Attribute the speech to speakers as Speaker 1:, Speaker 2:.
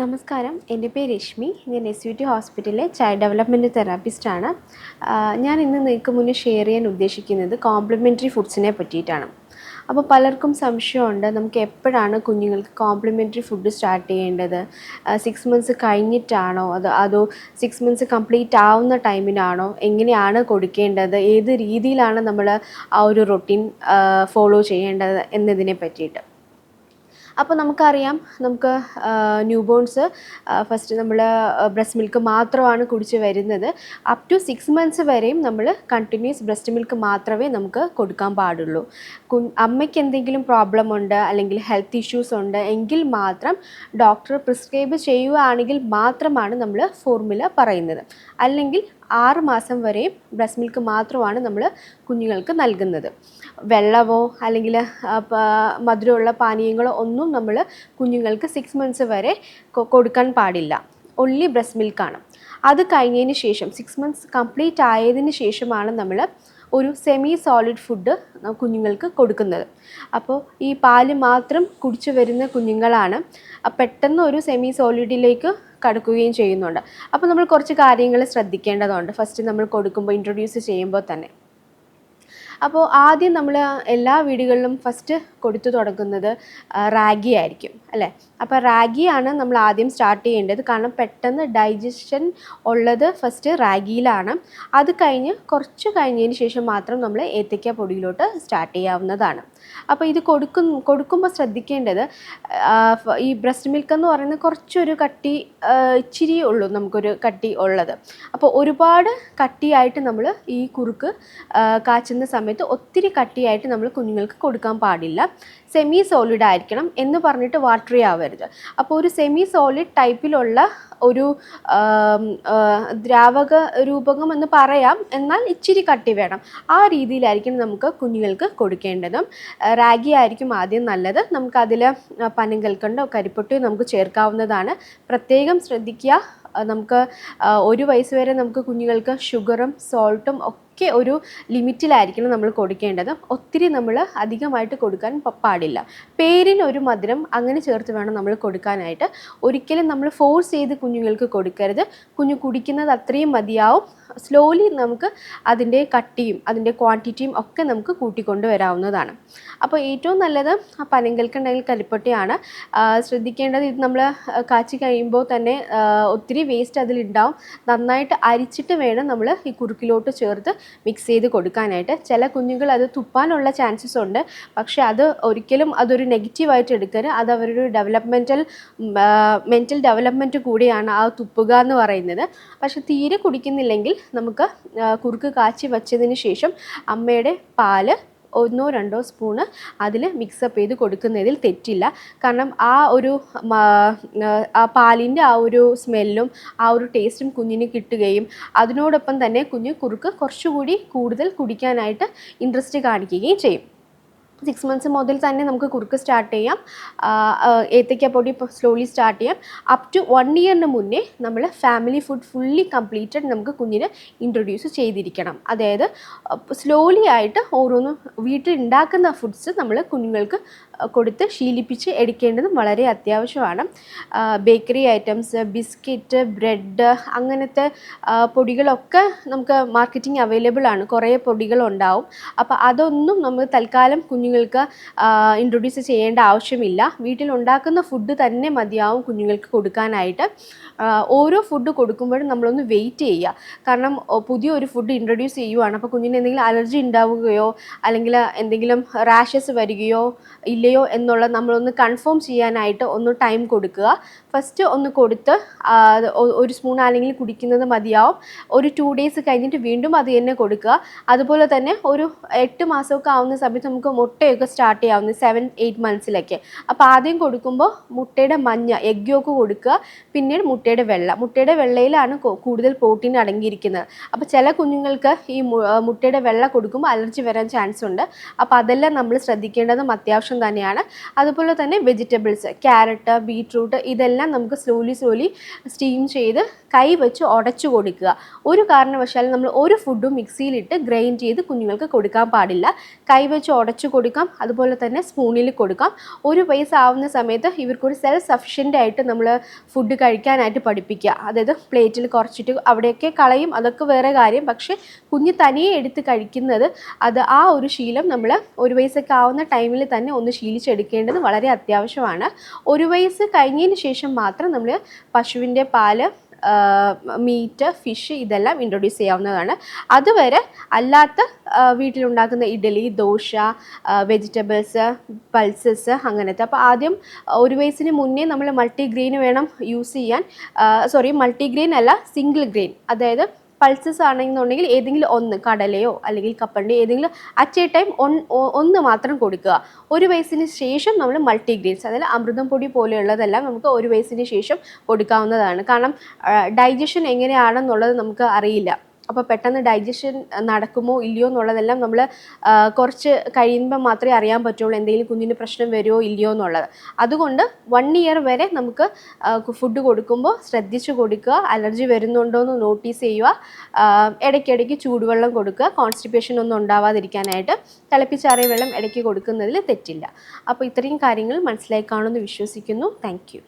Speaker 1: നമസ്കാരം. എന്റെ പേര് രശ്മി. ഞാൻ എസ് യു ടി ഹോസ്പിറ്റലിലെ ചൈൽഡ് ഡെവലപ്മെന്റ് തെറാപ്പിസ്റ്റാണ്. ഞാൻ ഇന്ന് നിങ്ങൾക്ക് മുന്നേ ഷെയർ ചെയ്യാൻ ഉദ്ദേശിക്കുന്നത് കോംപ്ലിമെന്ററി ഫുഡ്സിനെ പറ്റിയിട്ടാണ്. അപ്പോൾ പലർക്കും സംശയമുണ്ട് നമുക്ക് എപ്പോഴാണ് കുഞ്ഞുങ്ങൾക്ക് കോംപ്ലിമെന്ററി ഫുഡ് സ്റ്റാർട്ട് ചെയ്യേണ്ടത്? സിക്സ് മന്ത്സ് കഴിഞ്ഞിട്ടാണോ? അതോ അതോ സിക്സ് മന്ത്സ് കംപ്ലീറ്റ് ആവുന്ന ടൈമിനാണോ എങ്ങനെയാണ് കൊടുക്കേണ്ടത്? ഏത് രീതിയിലാണ് നമ്മൾ ആ ഒരു റൊട്ടീൻ ഫോളോ ചെയ്യേണ്ടത് എന്നതിനെ പറ്റിയിട്ട്. അപ്പോൾ നമുക്കറിയാം നമുക്ക് ന്യൂ ബോൺസ് ഫസ്റ്റ് നമ്മൾ ബ്രസ്റ്റ് മിൽക്ക് മാത്രമാണ് കുടിച്ച് വരുന്നത്. അപ് ടു സിക്സ് മന്ത്സ് വരെയും നമ്മൾ കണ്ടിന്യൂസ് ബ്രസ്റ്റ് മിൽക്ക് മാത്രമേ നമുക്ക് കൊടുക്കാൻ പാടുള്ളൂ. അമ്മയ്ക്ക് എന്തെങ്കിലും പ്രോബ്ലം ഉണ്ട് അല്ലെങ്കിൽ ഹെൽത്ത് ഇഷ്യൂസ് ഉണ്ട് എങ്കിൽ മാത്രം ഡോക്ടർ പ്രിസ്ക്രൈബ് ചെയ്യുകയാണെങ്കിൽ മാത്രമാണ് നമ്മൾ ഫോർമുല പറയുന്നത്. അല്ലെങ്കിൽ ആറ് മാസം വരെ ബ്രസ്റ്റ് മിൽക്ക് മാത്രമാണ് നമ്മൾ കുഞ്ഞുങ്ങൾക്ക് നൽകുന്നത്. വെള്ളമോ അല്ലെങ്കിൽ മധുരമുള്ള പാനീയങ്ങളോ ഒന്നും നമ്മൾ കുഞ്ഞുങ്ങൾക്ക് സിക്സ് മന്ത്സ് വരെ കൊടുക്കാൻ പാടില്ല. ഒൺലി ബ്രസ്റ്റ് മിൽക്കാണ്. അത് കഴിഞ്ഞതിന് ശേഷം സിക്സ് മന്ത്സ് കംപ്ലീറ്റ് ആയതിന് ശേഷമാണ് നമ്മൾ ഒരു സെമി സോളിഡ് ഫുഡ് കുഞ്ഞുങ്ങൾക്ക് കൊടുക്കുന്നത്. അപ്പോൾ ഈ പാൽ മാത്രം കുടിച്ചു വരുന്ന കുഞ്ഞുങ്ങളാണ്. പെട്ടെന്ന് ഒരു സെമി സോളിഡിലേക്ക് കടക്കുകയും ചെയ്യുന്നുണ്ട്. അപ്പോൾ നമ്മൾ കുറച്ച് കാര്യങ്ങൾ ശ്രദ്ധിക്കേണ്ടതുണ്ട്. ഫസ്റ്റ് നമ്മൾ കൊടുക്കുമ്പോൾ ഇൻട്രൊഡ്യൂസ് ചെയ്യുമ്പോൾ തന്നെ. അപ്പോൾ ആദ്യം നമ്മൾ എല്ലാ വീടുകളിലും ഫസ്റ്റ് കൊടുത്തു തുടങ്ങുന്നത് റാഗി ആയിരിക്കും അല്ലേ? അപ്പോൾ റാഗിയാണ് നമ്മൾ ആദ്യം സ്റ്റാർട്ട് ചെയ്യേണ്ടത്. കാരണം പെട്ടെന്ന് ഡൈജഷൻ ഉള്ളത് ഫസ്റ്റ് റാഗിയിലാണ്. അത് കഴിഞ്ഞ് കുറച്ച് കഴിഞ്ഞതിന് ശേഷം മാത്രം നമ്മൾ ഏത്തയ്ക്ക പൊടിയിലോട്ട് സ്റ്റാർട്ട് ചെയ്യാവുന്നതാണ്. അപ്പോൾ ഇത് കൊടുക്കും കൊടുക്കുമ്പോൾ ശ്രദ്ധിക്കേണ്ടത് ഈ ബ്രസ്റ്റ് മിൽക്ക് എന്ന് പറയുന്നത് കുറച്ചൊരു കട്ടി ഇച്ചിരി ഉള്ളൂ നമുക്കൊരു കട്ടി ഉള്ളത്. അപ്പോൾ ഒരുപാട് കട്ടിയായിട്ട് നമ്മൾ ഈ കുറുക്ക് കാച്ചുന്ന സമയത്ത് ഒത്തിരി കട്ടിയായിട്ട് നമ്മൾ കുഞ്ഞുങ്ങൾക്ക് കൊടുക്കാൻ പാടില്ല. സെമി സോളിഡ് ആയിരിക്കണം എന്ന് പറഞ്ഞിട്ട് വാട്ടറി ആവരുത്. അപ്പോൾ ഒരു സെമി സോളിഡ് ടൈപ്പിലുള്ള ഒരു ദ്രാവക രൂപകം എന്ന് പറയാം. എന്നാൽ ഇച്ചിരി കട്ടി വേണം. ആ രീതിയിലായിരിക്കും നമുക്ക് കുഞ്ഞുങ്ങൾക്ക് കൊടുക്കേണ്ടതും. റാഗി ആയിരിക്കും ആദ്യം നല്ലത്. നമുക്കതിൽ പനങ്കൽക്കണ്ടോ കരിപ്പൊട്ടിയോ നമുക്ക് ചേർക്കാവുന്നതാണ്. പ്രത്യേകം ശ്രദ്ധിക്കുക. നമുക്ക് ഒരു വയസ്സ് വരെ നമുക്ക് കുഞ്ഞുങ്ങൾക്ക് ഷുഗറും സോൾട്ടും ഒക്കെ ഒരു ലിമിറ്റിലായിരിക്കണം നമ്മൾ കൊടുക്കേണ്ടത്. ഒത്തിരി നമ്മൾ അധികമായിട്ട് കൊടുക്കാൻ പാടില്ല. പേരിന് ഒരു മധുരം അങ്ങനെ ചേർത്ത് വേണം നമ്മൾ കൊടുക്കാനായിട്ട്. ഒരിക്കലും നമ്മൾ ഫോഴ്സ് ചെയ്ത് കുഞ്ഞുങ്ങൾക്ക് കൊടുക്കരുത്. കുഞ്ഞു കുടിക്കുന്നത് അത്രയും മതിയാവും. സ്ലോലി നമുക്ക് അതിന്റെ കട്ടിയും അതിന്റെ ക്വാണ്ടിറ്റിയും ഒക്കെ നമുക്ക് കൂട്ടിക്കൊണ്ട് വരാവുന്നതാണ് അപ്പോൾ ഏറ്റവും നല്ലത് പനങ്കൽക്കുണ്ടെങ്കിൽ കരിപ്പൊട്ടിയാണ് ശ്രദ്ധിക്കേണ്ടത് ഇത് നമ്മൾ കാച്ചി കഴിയുമ്പോൾ തന്നെ ഒത്തിരി വേസ്റ്റ് അതിലുണ്ടാവും. നന്നായിട്ട് അരിച്ചിട്ട് വേണം നമ്മൾ ഈ കുറുക്കിലോട്ട് ചേർത്ത് മിക്സ് ചെയ്ത് കൊടുക്കാനായിട്ട്. ചില കുഞ്ഞുങ്ങൾ അത് തുപ്പാനുള്ള ചാൻസസ് ഉണ്ട്. പക്ഷേ അത് ഒരിക്കലും അതൊരു നെഗറ്റീവായിട്ട് എടുക്കരുത്. അത് അവരുടെ ഡെവലപ്മെന്റൽ മെന്റൽ ഡെവലപ്മെന്റ് കൂടിയാണ് ആ തുപ്പുക എന്ന് പറയുന്നത്. പക്ഷേ തീരെ കുടിക്കുന്നില്ലെങ്കിൽ നമുക്ക് കുറുക്ക് കാച്ചി വച്ചതിന് ശേഷം അമ്മയുടെ പാൽ ഒന്നോ രണ്ടോ സ്പൂണ് അതിൽ മിക്സപ്പ് ചെയ്ത് കൊടുക്കുന്നതിൽ തെറ്റില്ല. കാരണം ആ ഒരു ആ പാലിന്റെ ആ ഒരു സ്മെല്ലും ആ ഒരു ടേസ്റ്റും കുഞ്ഞിന് കിട്ടുകയും അതിനോടൊപ്പം തന്നെ കുഞ്ഞ് കുറുക്ക് കുറച്ചുകൂടി കൂടുതൽ കുടിക്കാനായിട്ട് ഇൻട്രസ്റ്റ് കാണിക്കുകയും ചെയ്യും. സിക്സ് മന്ത്സ് മുതൽ തന്നെ നമുക്ക് കുറുക്ക് സ്റ്റാർട്ട് ചെയ്യാം. ഏത്തയ്ക്കപ്പൊടി സ്ലോലി സ്റ്റാർട്ട് ചെയ്യാം. അപ് ടു വൺ ഇയറിന് മുന്നേ നമ്മൾ ഫാമിലി ഫുഡ് ഫുള്ളി കംപ്ലീറ്റഡ് നമുക്ക് കുഞ്ഞിന് ഇൻട്രൊഡ്യൂസ് ചെയ്തിരിക്കണം. അതായത് സ്ലോലി ആയിട്ട് ഓരോന്നും വീട്ടിൽ ഉണ്ടാക്കുന്ന ഫുഡ്സ് നമ്മൾ കുഞ്ഞുങ്ങൾക്ക് കൊടുത്ത് ശീലിപ്പിച്ച് എടുക്കേണ്ടതും വളരെ അത്യാവശ്യമാണ്. ബേക്കറി ഐറ്റംസ് ബിസ്ക്കറ്റ് ബ്രെഡ് അങ്ങനത്തെ പൊടികളൊക്കെ നമുക്ക് മാർക്കറ്റിംഗ് അവൈലബിൾ ആണ്. കുറേ പൊടികളുണ്ടാവും. അപ്പോൾ അതൊന്നും നമ്മൾ തൽക്കാലം കുഞ്ഞുങ്ങൾക്ക് ഇൻട്രൊഡ്യൂസ് ചെയ്യേണ്ട ആവശ്യമില്ല. വീട്ടിൽ ഉണ്ടാക്കുന്ന ഫുഡ് തന്നെ മതിയാവും കുഞ്ഞുങ്ങൾക്ക് കൊടുക്കാനായിട്ട്. ഓരോ ഫുഡ് കൊടുക്കുമ്പോഴും നമ്മളൊന്ന് വെയിറ്റ് ചെയ്യുക. കാരണം പുതിയൊരു ഫുഡ് ഇൻട്രൊഡ്യൂസ് ചെയ്യുവാണ്. അപ്പോൾ കുഞ്ഞിന് എന്തെങ്കിലും അലർജി ഉണ്ടാവുകയോ അല്ലെങ്കിൽ എന്തെങ്കിലും റാഷസ് വരികയോ ഇല്ലയോ എന്നുള്ള നമ്മളൊന്ന് കൺഫേം ചെയ്യാനായിട്ട് ഒന്ന് ടൈം കൊടുക്കുക. ഫസ്റ്റ് ഒന്ന് കൊടുത്ത് ഒരു സ്പൂൺ അല്ലെങ്കിൽ കുടിക്കുന്നത് മതിയാവും. ഒരു ടു ഡേയ്സ് കഴിഞ്ഞിട്ട് വീണ്ടും അത് തന്നെ കൊടുക്കുക. അതുപോലെ തന്നെ ഒരു എട്ട് മാസമൊക്കെ ആവുന്ന സമയത്ത് നമുക്ക് മുട്ടയൊക്കെ സ്റ്റാർട്ട് ചെയ്യാവുന്ന സെവൻ എയ്റ്റ് മന്ത്സിലൊക്കെ അപ്പോൾ ആദ്യം കൊടുക്കുമ്പോൾ മുട്ടയുടെ മഞ്ഞ എഗ് യോക്ക് കൊടുക്കുക. പിന്നീട് മുട്ടയുടെ വെള്ള. മുട്ടയുടെ വെള്ളയിലാണ് കൂടുതൽ പ്രോട്ടീൻ അടങ്ങിയിരിക്കുന്നത്. അപ്പോൾ ചില കുഞ്ഞുങ്ങൾക്ക് ഈ മുട്ടയുടെ വെള്ള കൊടുക്കുമ്പോൾ അലർജി വരാൻ ചാൻസ് ഉണ്ട്. അപ്പോൾ അതെല്ലാം നമ്മൾ ശ്രദ്ധിക്കേണ്ടതും അത്യാവശ്യം തന്നെയാണ്. അതുപോലെ തന്നെ വെജിറ്റബിൾസ് ക്യാരറ്റ് ബീറ്റ്റൂട്ട് ഇതെല്ലാം നമുക്ക് സ്ലോലി സ്ലോലി സ്റ്റീം ചെയ്ത് കൈ വെച്ച് ഉടച്ചു കൊടുക്കുക. ഒരു കാരണവശാലും നമ്മൾ ഒരു ഫുഡും മിക്സിയിലിട്ട് ഗ്രൈൻഡ് ചെയ്ത് കുഞ്ഞുങ്ങൾക്ക് കൊടുക്കാൻ പാടില്ല. കൈ വെച്ച് ഉടച്ചു കൊടുക്കാം അതുപോലെ തന്നെ സ്പൂണിൽ കൊടുക്കാം. ഒരു വയസ്സ് ആവുന്ന സമയത്ത് ഇവർക്കൊരു സെൽഫ് സഫിഷ്യന്റ് ആയിട്ട് നമ്മൾ ഫുഡ് കഴിക്കാനായിട്ട് പഠിപ്പിക്കുക. അതായത് പ്ലേറ്റിൽ കുറച്ചിട്ട് അവിടെയൊക്കെ കളയും അതൊക്കെ വേറെ കാര്യം. പക്ഷേ കുഞ്ഞ് തനിയെ എടുത്ത് കഴിക്കുന്നത് അത് ആ ഒരു ശീലം നമ്മൾ ഒരു വയസ്സൊക്കെ ആവുന്ന ടൈമിൽ തന്നെ ഒന്ന് ശീലിച്ചെടുക്കേണ്ടത് വളരെ അത്യാവശ്യമാണ്. ഒരു വയസ്സ് കഴിഞ്ഞതിന് ശേഷം മാത്രം നമ്മൾ പശുവിന്റെ പാൽ മീറ്റ് ഫിഷ് ഇതെല്ലാം ഇൻട്രൊഡ്യൂസ് ചെയ്യാവുന്നതാണ്. അതുവരെ അല്ലാത്ത വീട്ടിലുണ്ടാക്കുന്ന ഇഡലി ദോശ വെജിറ്റബിൾസ് പൾസസ് അങ്ങനത്തെ. അപ്പോൾ ആദ്യം ഒരു വയസ്സിന് മുന്നേ നമ്മൾ മൾട്ടിഗ്രെയിൻ വേണം യൂസ് ചെയ്യാൻ. സോറി മൾട്ടിഗ്രെയിൻ അല്ല സിംഗിൾ ഗ്രെയിൻ അതായത് പൾസസ് ആണെന്നുണ്ടെങ്കിൽ ഏതെങ്കിലും ഒന്ന് കടലയോ അല്ലെങ്കിൽ കപ്പണ്ടി ഏതെങ്കിലും അറ്റ് എ ടൈം ഒന്ന് മാത്രം കൊടുക്കുക. ഒരു വയസ്സിന് ശേഷം നമ്മൾ മൾട്ടിഗ്രെയിൻസ് അതായത് അമൃതം പൊടി പോലെയുള്ളതെല്ലാം നമുക്ക് ഒരു വയസ്സിന് ശേഷം കൊടുക്കാവുന്നതാണ്. കാരണം ഡൈജഷൻ എങ്ങനെയാണെന്നുള്ളത് നമുക്ക് അറിയില്ല. അപ്പോൾ പെട്ടെന്ന് ഡൈജഷൻ നടക്കുമോ ഇല്ലയോ എന്നുള്ളതെല്ലാം നമ്മൾ കുറച്ച് കഴിയുമ്പോൾ മാത്രമേ അറിയാൻ പറ്റുള്ളൂ എന്തെങ്കിലും കുഞ്ഞിന് പ്രശ്നം വരുമോ ഇല്ലയോ എന്നുള്ളത്. അതുകൊണ്ട് വൺ ഇയർ വരെ നമുക്ക് ഫുഡ് കൊടുക്കുമ്പോൾ ശ്രദ്ധിച്ചു കൊടുക്കുക അലർജി വരുന്നുണ്ടോ എന്ന് നോട്ടീസ് ചെയ്യുക ഇടയ്ക്കിടയ്ക്ക് ചൂടുവെള്ളം കൊടുക്കുക കോൺസ്റ്റിപ്പേഷൻ ഒന്നും ഉണ്ടാവാതിരിക്കാനായിട്ട് തിളപ്പിച്ചാറിയ വെള്ളം ഇടയ്ക്ക് കൊടുക്കുന്നതിൽ തെറ്റില്ല. അപ്പോൾ ഇത്രയും കാര്യങ്ങൾ മനസ്സിലായി കാണുമെന്ന് വിശ്വസിക്കുന്നു. താങ്ക്